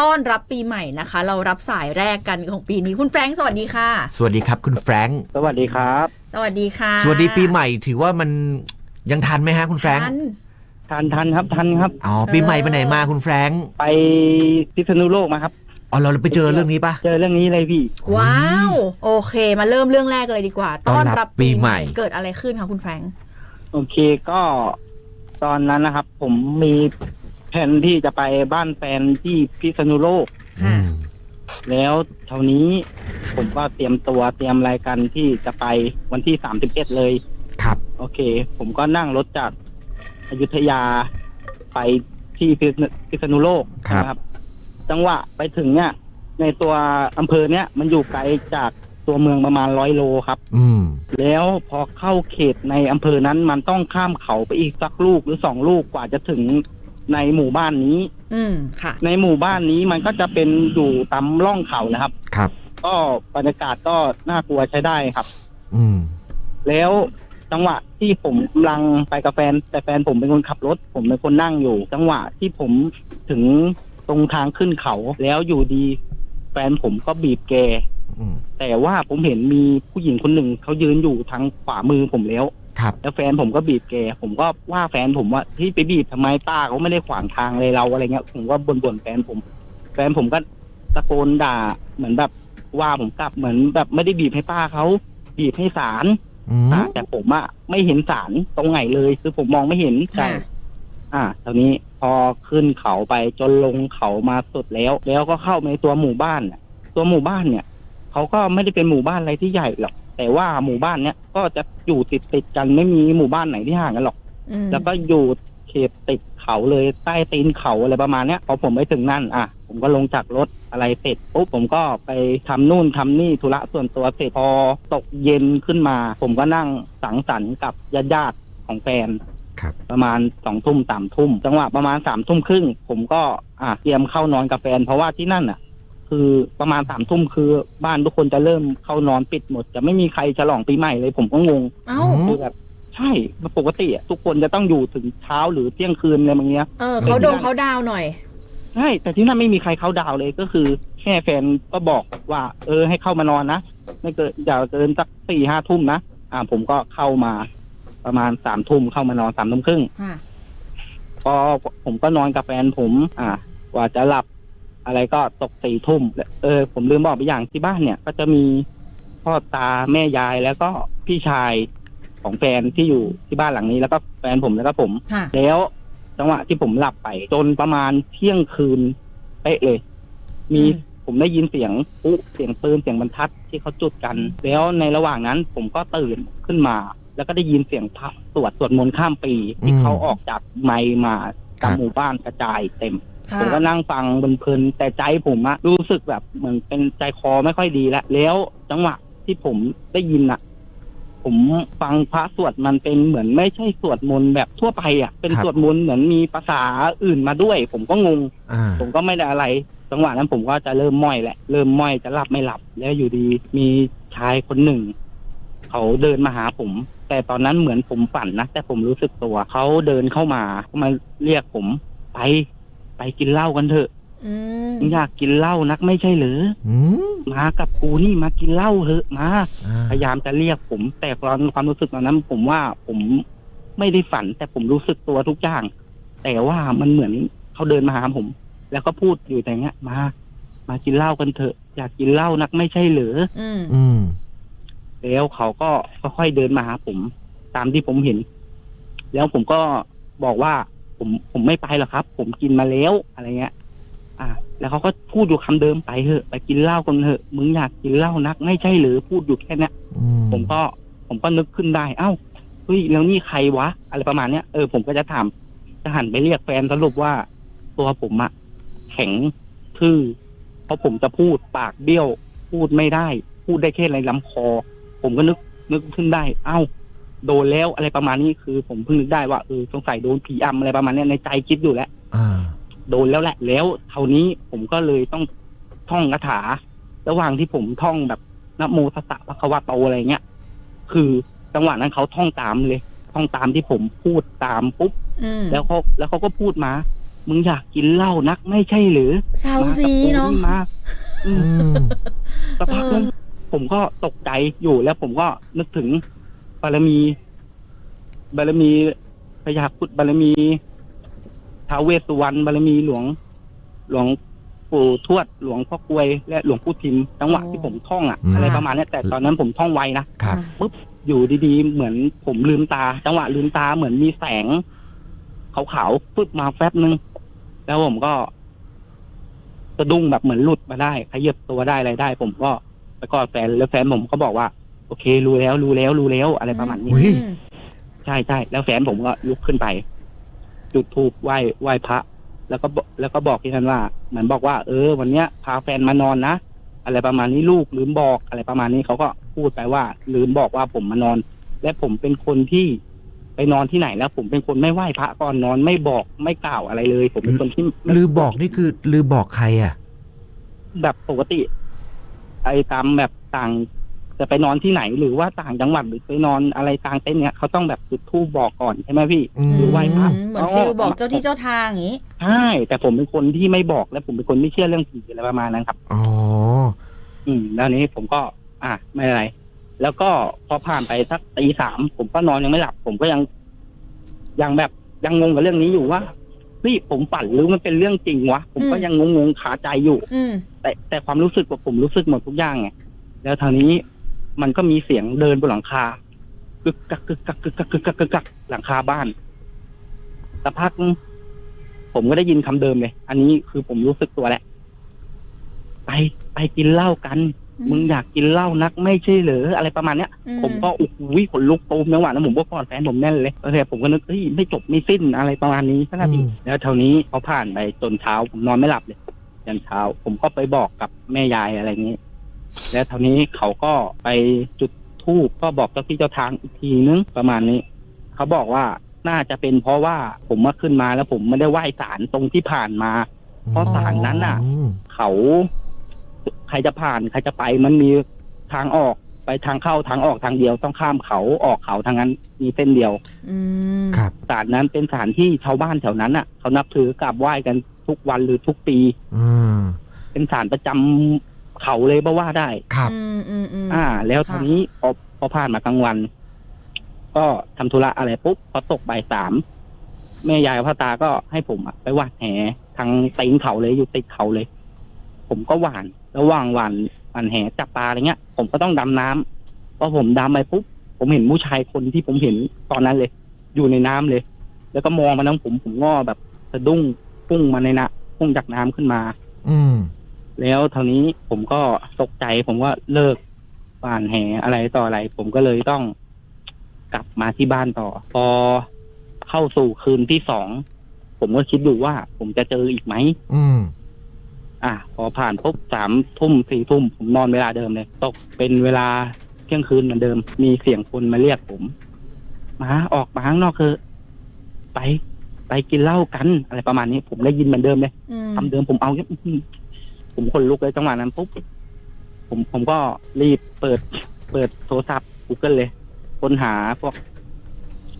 ต้อนรับปีใหม่นะคะ เรารับสายแรกกันของปีนี้คุณแฟรงค์สวัสดีค่ะ สวัสดีครับคุณแฟรงค์สวัสดีครับ สวัสดีค่ะสวัสดีปีใหม่ถือว่ามันยังทันไหมฮะคุณแฟรงค์ทัน ทันทันครับทันครับ อ๋อปีใหม่ไปไหนมาคุณแฟรงค์ไปพิษณุโลกมาครับ อ๋อเราไปเจอเรื่องนี้ปะเจอเรื่องนี้เลยพี่ ว้าว โอเค มาเริ่มเรื่องแรกเลยดีกว่า ต้อนรับปีใหม่ เกิดอะไรขึ้นคะคุณแฟรงค์โอเคก็ตอนนั้นนะครับ ผมมี แผนที่จะไปบ้านแฟนที่พิษณุโลก อืมแล้วเท่านี้ผมก็เตรียมตัวเตรียมรายการที่จะไปวันที่สามสิบเอ็ดเลย ครับ โอเค ผมก็นั่งรถจากอยุธยาไปที่พิษณุพิษณุโลกครับ นะครับจังหวะไปถึงเนี่ย ในตัวอำเภอเนี้ยมันอยู่ไกลจากตัวเมืองประมาณร้อยโลครับ อืม แล้วพอเข้าเขตในอำเภอนั้นมันต้องข้ามเขาไปอีกสักลูกหรือสองลูกกว่าจะถึง ในหมู่บ้านนี้ อืมค่ะ ในหมู่บ้านนี้มันก็จะเป็นอยู่ตามร่องเขานะครับ ครับ ก็บรรยากาศก็น่ากลัวใช้ได้ครับ อืม แล้วจังหวะที่ผมกำลังไปกับแฟน แต่แฟนผมเป็นคนขับรถ ผมเป็นคนนั่งอยู่ จังหวะที่ผมถึงตรงทางขึ้นเขา แล้วอยู่ดี แฟนผมก็บีบแกอืม แต่ว่าผมเห็นมีผู้หญิงคนหนึ่งเขายืนอยู่ทางขวามือผมแล้ว ครับ แล้วแฟนผมก็บีบแกผมก็ว่าแฟนผมว่าที่ไปบีบทำไมป้าเขาไม่ได้ขวางทางเลยเราอะไรเงี้ย ผมก็บ่นๆแฟนผม แฟนผมก็ตะโกนด่า เหมือนแบบว่าผมกลับเหมือนแบบไม่ได้บีบให้ป้าเขาบีบให้สารอืม อ่าแต่ผมอะไม่เห็นสารตรงไหนเลย คือผมมองไม่เห็นใช่ค่ะ อ่าตอนนี้พอขึ้นเขาไปจนลงเขามาสุดแล้ว แล้วก็เข้าในตัวหมู่บ้านน่ะตัวหมู่บ้านเนี่ยเขาก็ไม่ได้เป็นหมู่บ้านอะไรที่ใหญ่หรอก แต่ว่าหมู่บ้านเนี้ยก็จะอยู่ติดติดๆกันไม่มีหมู่บ้านไหนที่ห่างกันหรอก อืมแล้วก็อยู่เขตติดเขาเลยใต้ตีนเขาอะไรประมาณเนี้ยพอผมไปถึงนั่นอะ ผมก็ลงจากรถอะไรเสร็จปุ๊บผมก็ไปทำนู่นทำนี่ธุระส่วนตัวเสร็จพอตกเย็นขึ้นมา ผมก็นั่งสังสรรค์กับญาติๆของแฟน ครับ ประมาณสองทุ่มสามทุ่มจังหวะประมาณสามทุ่มครึ่งผมก็อะเตรียมเข้านอนกับแฟนเพราะว่าที่นั่นอะ คือประมาณสามทุ่มคือบ้านทุกคนจะเริ่มเข้านอนปิดหมด จะไม่มีใครฉลองปีใหม่เลยผมก็งงเอ้าอืมคือแบบใช่ปกติอะทุกคนจะต้องอยู่ถึงเช้าหรือเที่ยงคืนอะไรบางเงี้ยเออเขาดงเขาดาวหน่อย ใช่แต่ที่นั่นไม่มีใครเข้าดาวน์เลยก็คือ แค่แฟนก็บอกว่า เออให้เข้ามานอนนะไม่เกินอย่าเกินสักสี่ห้าทุ่มนะอ่า ผมก็เข้ามาประมาณสามทุ่มเข้ามานอนสามทุ่มครึ่ง ค่ะ พอผมก็นอนกับแฟนผม อ่ากว่าจะหลับ อะไรก็ตกสี่ทุ่มเออผมลืมบอกไปอย่างที่บ้านเนี่ย ก็จะมีพ่อตาแม่ยายแล้วก็พี่ชายของแฟนที่อยู่ที่บ้านหลังนี้แล้วก็แฟนผมแล้วก็ผม ค่ะ แล้วจังหวะที่ผมหลับไปจนประมาณเที่ยงคืนเป๊ะเลย มีอืม ผมได้ยินเสียงปุ๊เสียงปืนเสียงบรรทัดที่เขาจุดกัน แล้วในระหว่างนั้นผมก็ตื่นขึ้นมา แล้วก็ได้ยินเสียงพระสวดสวดมนต์ข้ามปี ที่อืม เขาออกจากไมค์มาครัตามบหมู่บ้านกระจายเต็มค่ะ ผมก็นั่งฟังเพลินๆแต่ใจผมอะรู้สึกแบบเหมือนเป็นใจคอไม่ค่อยดีแล้วแล้วจังหวะที่ผมได้ยินอะผมฟังพระสวดมันเป็นเหมือนไม่ใช่สวดมนต์แบบทั่วไปอะเป็นครับ สวดมนต์เหมือนมีภาษาอื่นมาด้วย ผมก็งง อ่า ผมก็ไม่ได้อะไร จังหวะนั้นผมก็จะเริ่มม้อยแหละ เริ่มม้อยจะหลับไม่หลับ แล้วอยู่ดีมีชายคนหนึ่ง เขาเดินมาหาผม แต่ตอนนั้นเหมือนผมฝันนะ แต่ผมรู้สึกตัว เขาเดินเข้ามาเขามาเรียกผมไป ไปกินเหล้ากันเถอะอืมมึงอยากกินเหล้านักไม่ใช่เหรือ อืมมากับกูนี่มากินเหล้าเถอะมา อ่าพยายามจะเรียกผม แต่ตอนความรู้สึกตอนนั้น ผมว่าผมไม่ได้ฝัน แต่ผมรู้สึกตัวทุกอย่าง แต่ว่ามันเหมือนเขาเดินมาหาผม แล้วก็พูดอยู่แต่เงี้ย มา มากินเหล้ากันเถอะ อยากกินเหล้านักไม่ใช่เหรือ อืมอืมแล้วเขาก็ค่อยๆเดินมาหาผม ตามที่ผมเห็น แล้วผมก็บอกว่า ผมผมไม่ไปหรอกครับ ผมกินมาแล้วอะไรเงี้ย อ่า แล้วเขาก็พูดอยู่คำเดิมไปเถอะ ไปกินเหล้ากันเถอะ มึงอยากกินเหล้านัก ไม่ใช่หรือพูดอยู่แค่เนี้ยอืมผมก็ผมก็นึกขึ้นได้ เอ้าเฮ้ยแล้วนี่ใครวะ อะไรประมาณเนี้ยเออผมก็จะถามจะหันไปเรียกแฟนสรุปว่า ตัวผมอะแข็งทื่อเพราะผมจะพูดปากเบี้ยว พูดไม่ได้ พูดได้แค่ในลำคอ ผมก็นึกนึกขึ้นได้ เอ้า โดนแล้วอะไรประมาณนี้คือ ผมเพิ่งนึกได้ว่าเออสงสัยโดนผีอำอะไรประมาณเนี้ยในใจคิดอยู่แล้วอ่า โดนแล้วแหละ แล้วเท่านี้ผมก็เลยต้องท่องคาถา ระหว่างที่ผมท่องแบบนะโมตัสสะพระคะวะโตอะไรเงี้ยคือจังหวะนั้นเขาท่องตามเลย ท่องตามที่ผมพูดตามปุ๊บ อืมแล้วเขาแล้วเขาก็พูดมา มึงอยากกินเหล้านักไม่ใช่หรือเศร้าซีเนาะมาอืมอืม สักพักนึงผมก็ตกใจอยู่แล้วผมก็นึกถึง บารมี บารมีพญาครุดบารมีท้าวเวสสุวรรณบารมีหลวง หลวงปู่ทวดหลวงพ่อกลวยและหลวงปู่ทิมจังหวะที่ผมท่องอะอืมอะไรประมาณเนี้ยแต่ตอนนั้นผมท่องไวนะครับปุ๊บอยู่ดีๆ เหมือนผมลืมตา จังหวะลืมตาเหมือนมีแสงขาวๆปึ๊บมาแฟบนึง แล้วผมก็สะดุ้งแบบเหมือนหลุดมาได้ขยับตัวได้อะไรได้ ผมก็ไปกอดแฟนแล้วแฟนผมก็บอกว่า โอเค รู้แล้ว รู้แล้ว รู้แล้ว อะไรประมาณนี้ อุ๊ยอืมใช่ใช่แล้วแฟนผมก็ลุกขึ้นไป จุดธูปไหว้ไหว้พระ แล้วก็บอกแล้วก็บอกที่นั่นว่าเหมือนบอกว่า เออ วันเนี้ยพาแฟนมานอนนะอะไรประมาณนี้ลูกลืมบอกอะไรประมาณนี้เขาก็พูดไปว่า ลืมบอกว่าผมมานอน และผมเป็นคนที่ไปนอนที่ไหนแล้ว ผมเป็นคนไม่ไหว้พระก่อนนอนไม่บอกไม่กล่าวอะไรเลย ผมเป็นคนที่ไม่ ลือบอกนี่คือลือบอกใครอะ แบบปกติ ไอ้ตามแบบต่าง จะไปนอนที่ไหนหรือว่าต่างจังหวัดหรือไปนอนอะไรกลางเต็นท์เนี้ยเขาต้องแบบจุดธูปบอกก่อนใช่ไหมพี่อืมหรือไหว้พระเหมือนฟิลบอกเจ้าที่เจ้าทางอย่างนี้ใช่แต่ผมเป็นคนที่ไม่บอกและผมเป็นคนไม่เชื่อเรื่องผีอะไรประมาณนั้นครับอ๋ออืมแล้วนี้ผมก็ อะไม่เป็นไร แล้วก็พอผ่านไปสักตีสามผมก็นอนยังไม่หลับ ผมก็ยัง ยังแบบยังงงกับเรื่องนี้อยู่ว่าเฮ้ยผมฝันหรือมันเป็นเรื่องจริงวะผมก็อืมยังงงๆขาใจอยู่อืมแต่แต่ความรู้สึกว่าผมรู้สึกหมดทุกอย่างไงแล้วทางนี้ มันก็มีเสียงเดินบนหลังคากึกกักกึกกักกึกกักกึกกักกึกกักหลังคาบ้านสักพักนึงผมก็ได้ยินคำเดิมเลย อันนี้คือผมรู้สึกตัวแหละ ไปไปกินเหล้ากัน มึงอยากกินเหล้านักไม่ใช่เหรออะไรประมาณเนี้ยอืผมก็โอ้โหขนลุกตูมจังหวะนั้นผมก็กอดแฟนผมแน่นเลยแล้วแต่ผมก็นึกเฮ้ยไม่จบไม่สิ้นอะไรประมาณนี้ขนาดนี้อืมแล้วเท่านี้เขาผ่านไปจนเช้าผมนอนไม่หลับเลยยันเช้า ผมก็ไปบอกกับแม่ยายอะไรอย่างนี้ แล้วเท่านี้เขาก็ไปจุดธูปก็บอกเจ้าที่เจ้าทางอีกทีนึงประมาณนี้ เขาบอกว่าน่าจะเป็นเพราะว่าผมมาขึ้นมาแล้วผมไม่ได้ไหว้ศาลตรงที่ผ่านมา เพราะศาลนั้นน่ะอืมเขาใครจะผ่านใครจะไปมันมีทางออกไปทางเข้าทางออกทางเดียวต้องข้ามเขาออกเขาทางนั้นมีเส้นเดียวอืมครับศาลนั้นเป็นศาลที่ชาวบ้านแถวนั้นอะ เขานับถือกราบไหว้กันทุกวันหรือทุกปีอืมเป็นศาลประจำ เขาเลยก็ว่าได้ครับอืมอืมอืมอ่า แล้วค่ะทีนี้พอพอผ่านมากลางวัน ก็ทำธุระอะไรปุ๊บพอตกบ่ายสามแม่ยายกับพ่อตาก็ให้ผมอะไปหวานแหทางตีนเขาเลยอยู่ติดเขาเลย ผมก็หวานระหว่างหวานหวานแหจับปลาอะไรเงี้ย ผมก็ต้องดำน้ำพอผมดำไปปุ๊บผมเห็นผู้ชายคนที่ผมเห็นตอนนั้นเลย อยู่ในน้ำเลย แล้วก็มองมาทางผมผมก็แบบสะดุ้งพุ่งมาในน้ำพุ่งจากน้ำขึ้นมา อืม แล้วเท่านี้ผมก็ตกใจ ผมก็เลิกป่านแหอะไรต่ออะไร ผมก็เลยต้องกลับมาที่บ้านต่อ พอเข้าสู่คืนที่สองผมก็คิดอยู่ว่า ผมจะเจออีกไหมอืม อะพอผ่านปุ๊บสามทุ่มสี่ทุ่มผมนอนเวลาเดิมเลยตกเป็นเวลาเที่ยงคืนเหมือนเดิม มีเสียงคนมาเรียกผมมาออกมาข้างนอกคือไป ไปกินเหล้ากัน อะไรประมาณนี้ ผมได้ยินเหมือนเดิมเลยอืม คำเดิมผมเอาเนี่ยอื้อหือ ผมคนลุกเลยจังหวะนั้นปุ๊บผมผมก็รีบเปิด เปิดโทรศัพท์ Google เลยค้นหาพวก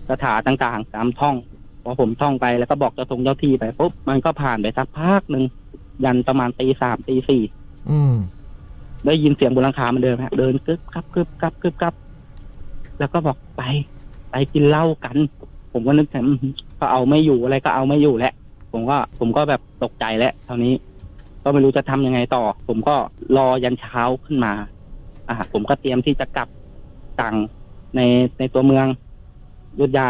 คาถาต่างๆตามท่อง พอผมท่องไปแล้วก็บอกเจ้าทงเจ้าที่ไปปุ๊บมันก็ผ่านไปสักพักหนึ่งยันประมาณตีสามตีสี่อืมได้ยินเสียงบนหลังคามันเดินฮะเดินกึบกับกึบกับกึบกับ แล้วก็บอกไป ไปกินเหล้ากัน ผมก็นึกถึงอื้อหือก็เอาไม่อยู่อะไรก็เอาไม่อยู่แหละ ผมก็ผมก็แบบตกใจแล้วเท่านี้ ก็ไม่รู้จะทำยังไงต่อ ผมก็รอยันเช้าขึ้นมา อ่าผมก็เตรียมที่จะกลับต่างในในตัวเมืองอยุธยา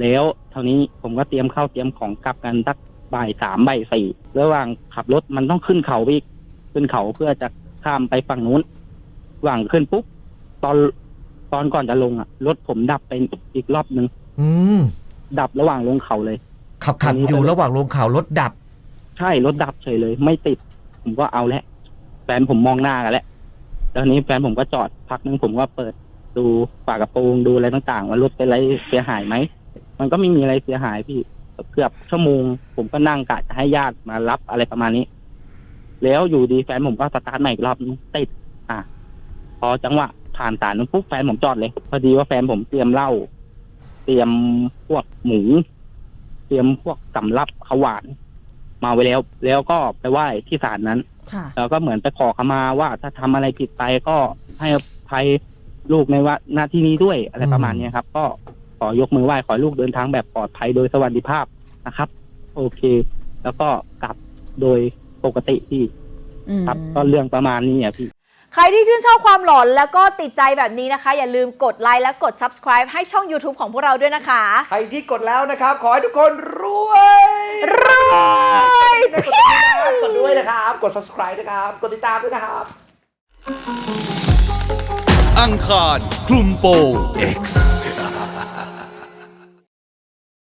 แล้วเท่านี้ผมก็เตรียมเข้าวเตรียมของกลับกันสักบ่ายสามบ่ายสี่ระหว่างขับรถมันต้องขึ้นเขาไปอีกขึ้นเขาเพื่อจะข้ามไปฝั่งนู้นระหว่างขึ้นปุ๊บตอนตอนก่อนจะลงอะรถผมดับไปอีกรอบหนึ่งอืมดับระหว่างลงเขาเลย ขับขับอันนี้อยู่ก็เลยระหว่างลงเขารถดับใช่รถดับเฉยเลย ไม่ติด ผมก็เอาแล้วแฟนผมมองหน้ากันแล้วแล้วนี้แฟนผมก็จอดพักนึงผมก็เปิดดูฝากระโปรงดูอะไรต่างๆว่ารถเป็นอะไรเสียหายไหมมันก็ไม่มีอะไรเสียหายพี่เกือบชั่วโมง ผมก็นั่งกะจะให้ญาติมารับอะไรประมาณนี้ แล้วอยู่ดีแฟนผมก็สตาร์ทใหม่อีกรอบติด อะ พอจังหวะผ่านด่านนั้นปุ๊บแฟนผมจอดเลย พอดีว่าแฟนผมเตรียมเหล้าเตรียมพวกหมูเตรียมพวกสำรับขาขาวหวาน มาไว้แล้ว แล้วก็ไปไหว้ที่ศาลนั้น ค่ะ แล้วก็เหมือนไปขอขมาว่าถ้าทำอะไรผิดไปก็ให้อภัยลูกในว่าหน้าที่นี้ด้วยอะไรประมาณเนี้ยครับ ก็ขอยกมือไหว้ขอให้ลูกเดินทางแบบปลอดภัยโดยสวัสดิภาพนะครับ โอเค แล้วก็กลับโดยปกติพี่อืม ครับก็เรื่องประมาณนี้อะพี่ ใครที่ชื่นชอบความหลอนแล้วก็ติดใจแบบนี้นะคะ อย่าลืมกดไลค์และกด subscribe ให้ช่อง YouTube ของพวกเราด้วยนะคะ ใครที่กดแล้วนะครับ ขอให้ทุกคนรวย รวย กดติดตามกดด้วยนะครับ กด subscribe นะครับ กดติดตามด้วยนะครับ อังคารคลุมโปง X